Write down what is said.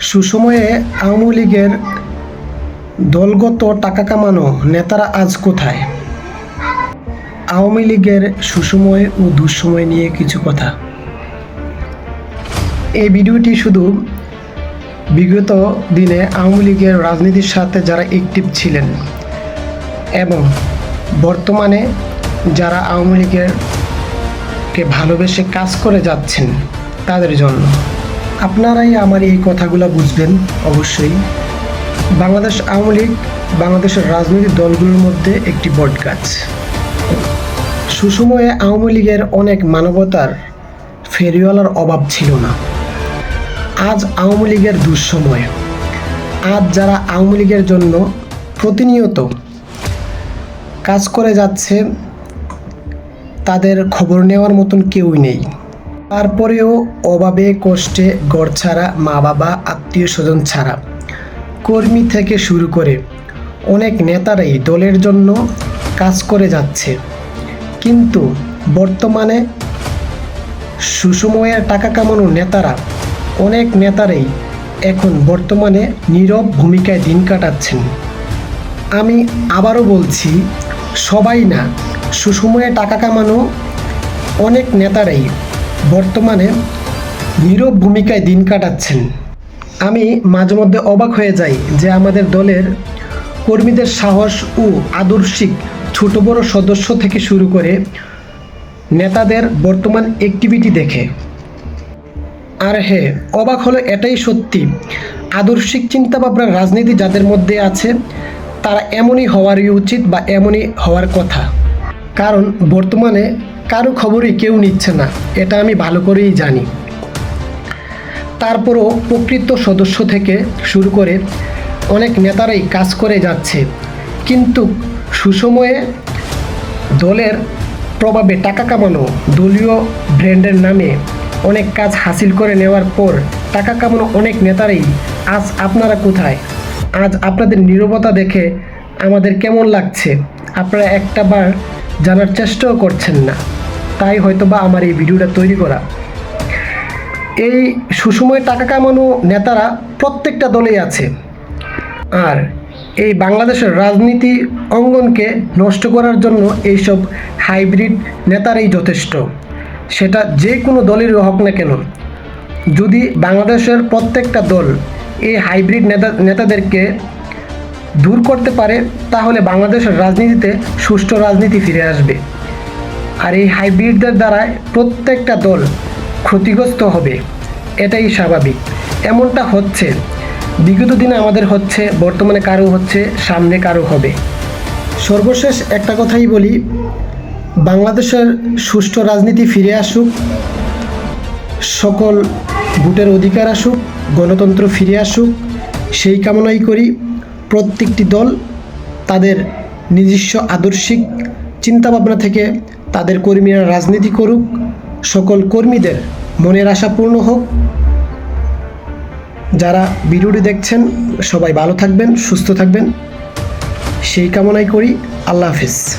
সুসময়ে আওয়ামী লীগের দলগত টাকা কামানো নেতারা আজ কোথায়? আওয়ামী লীগের সুসময় ও দুঃসময় নিয়ে কিছু কথা। এই ভিডিওটি শুধু বিগত দিনে আওয়ামী লীগের রাজনীতির সাথে যারা অ্যাক্টিভ ছিলেন এবং বর্তমানে যারা আওয়ামী লীগের কে ভালোবেসে কাজ করে যাচ্ছেন তাদের জন্য। আপনারাই আমার এই কথাগুলো বুঝবেন, অবশ্যই। বাংলাদেশ আওয়ামী লীগ বাংলাদেশের রাজনৈতিক দলগুলোর মধ্যে একটি বট গাছ। সুসময়ে আওয়ামী লীগের অনেক মানবতার ফেরিওয়ালার অভাব ছিল না। আজ আওয়ামী লীগের দুঃসময়। আজ যারা আওয়ামী লীগের জন্য প্রতিনিয়ত কাজ করে যাচ্ছে, তাদের খবর নেওয়ার মতন কেউই নেই। তারপরেও অভাবে কষ্টে গড় ছাড়া মা বাবা, আত্মীয় স্বজন ছাড়া। কর্মী থেকে শুরু করে অনেক নেতারাই দলের জন্য কাজ করে যাচ্ছে। কিন্তু বর্তমানে সুসময়ের টাকা কামানো নেতারা, অনেক নেতারাই এখন বর্তমানে নীরব ভূমিকায় দিন কাটাচ্ছেন। আমি আবারও বলছি, সবাই না সুসময়ে টাকা কামানো অনেক নেতারাই বর্তমানে নীরব ভূমিকায় দিন কাটাচ্ছেন। আমি মাঝে মধ্যে অবাক হয়ে যাই যে আমাদের দলের কর্মীদের সাহস ও আদর্শিক ছোট বড় সদস্য থেকে শুরু করে নেতাদের বর্তমান অ্যাক্টিভিটি দেখে। আর হ্যাঁ অবাক হলো এটাই সত্যি, আদর্শিক চিন্তাভাবনার রাজনীতি যাদের মধ্যে আছে, তারা এমনই হওয়ারই উচিত বা এমনই হওয়ার কথা। কারণ বর্তমানে কারও খবরই কেউ নিচ্ছে না, এটা আমি ভালো করেই জানি। তারপরও প্রকৃত সদস্য থেকে শুরু করে অনেক নেতারাই কাজ করে যাচ্ছে, কিন্তু সুসময়ে দলের প্রভাবে টাকা কামানো দলীয় ব্র্যান্ডের নামে অনেক কাজ হাসিল করে নেওয়ার পর টাকা কামানো অনেক নেতারাই, আজ আপনারা কোথায়? আজ আপনাদের নীরবতা দেখে আমাদের কেমন লাগছে? আপনারা একটা বার জানার চেষ্টাও করছেন না। তাই হয়তো বা আমার এই ভিডিওটা তৈরি করা। এই সুসময়ে টাকা কামানো নেতারা প্রত্যেকটা দলেই আছে। আর এই বাংলাদেশের রাজনীতি অঙ্গনকে নষ্ট করার জন্য এইসব হাইব্রিড নেতারাই যথেষ্ট। সেটা যে কোনো দলেরই হোক না কেন। যদি বাংলাদেশের প্রত্যেকটা দল এই হাইব্রিড নেতা, নেতাদেরকে দূর করতে পারে, তাহলে বাংলাদেশের রাজনীতিতে সুষ্ঠু রাজনীতি ফিরে আসবে। আর এই হাইব্রিডদের দ্বারায় প্রত্যেকটা দল ক্ষতিগ্রস্ত হবে। এটাই স্বাভাবিক। এমনটা হচ্ছে। বিগত দিনে আমাদের হচ্ছে, বর্তমানে কারও হচ্ছে, সামনে কারও হবে। সর্বশেষ একটা কথাই বলি, বাংলাদেশের সুষ্ঠু রাজনীতি ফিরে আসুক, সকল ভোটের অধিকার আসুক, গণতন্ত্র ফিরে আসুক, সেই কামনাই করি। প্রত্যেকটি দল তাদের নিজস্ব আদর্শিক চিন্তাভাবনা থেকে তাদের কর্মীরা রাজনীতি করুক, সকল কর্মীদের মনের আশা পূর্ণ হোক। যারা ভিডিওটি দেখছেন, সবাই ভালো থাকবেন, সুস্থ থাকবেন। সেই কামনাই করি। আল্লাহ হাফিজ।